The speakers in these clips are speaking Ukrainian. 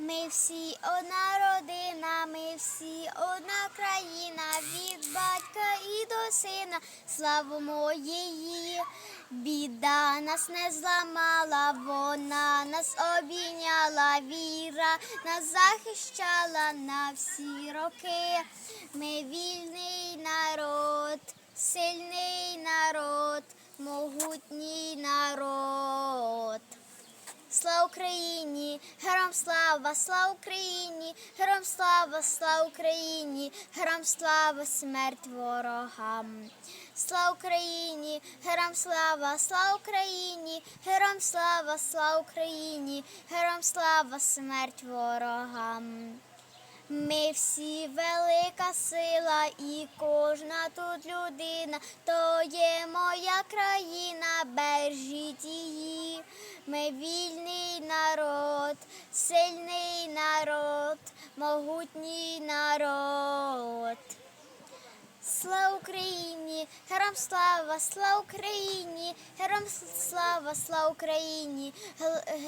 Ми всі одна родина, ми всі одна країна, від батька і до сина, славимо її. Біда нас не зламала, вона нас обійняла, віра нас захищала на всі роки. Ми вільний народ, Україні, героям слава, слава Україні, героям слава, слава Україні, героям слава, смерть ворогам. Слава Україні, героям слава, слава Україні, героям слава, слава Україні, героям слава, смерть ворогам. Ми всі велика сила, і кожна тут людина, то є моя країна, бережіть її. Ми народ, сильний народ, могутній народ. Слава Україні, героям слава, слава Україні, героям слава, слава Україні,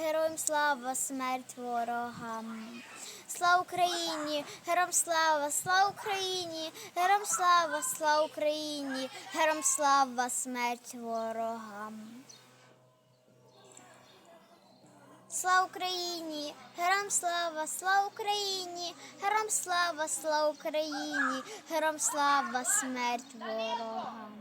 героям слава, смерть ворогам. Слава Україні, героям слава, слава Україні, героям слава, слава Україні, героям слава, смерть ворогам. Слава Україні, героям слава, слава Україні, героям слава, слава Україні, героям слава, смерть ворогам.